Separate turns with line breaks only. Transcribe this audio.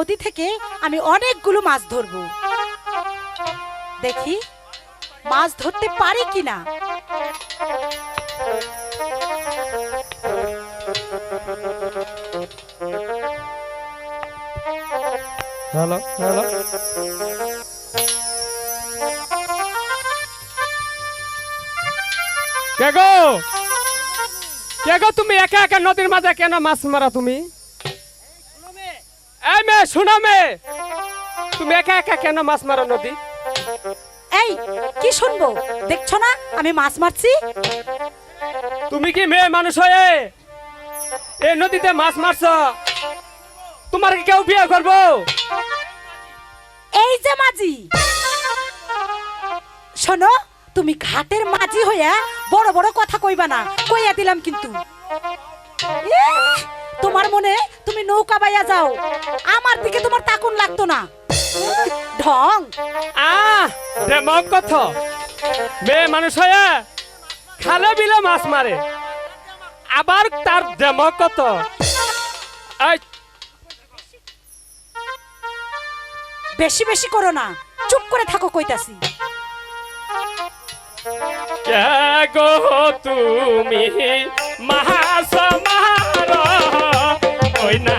নদী থেকে আমি অনেকগুলো মাছ ধরবো। দেখি, মাছ ধরতে পারি কিনা?
হ্যালো কে গো? কে গো তুমি? একা একা নদীর মাঝে কেন মাছ মারা তুমি? এই শোনো মে তুমি একা একা কেন মাছ মারো নদী?
এই কি শুনব? দেখছ না আমি মাছ মারছি?
তুমি কি মেয়ে মানুষ হয়ে এই নদীতে মাছ মারছ? তোমার কি কেউ বিয়ে করব?
এই যে মাঝি। শোনো তুমি ঘাটের মাঝি হইয়া বড় বড় কথা কইবা না। কইয়া দিলাম কিন্তু। তোমার মনে তুমি নৌকা বাইয়া যাও। আমার দিকে তোমার তাকুন লাগতো না। ঢং।
আহ দেমক কত মেয়ে মানুষ হয়ে খালে বিলে মাছ মারে। আবার তার দেমক কত
বেশি বেশি করো না। চুপ করে থাকো কইতাছি।
তুমি? মাছ মহার ওই
না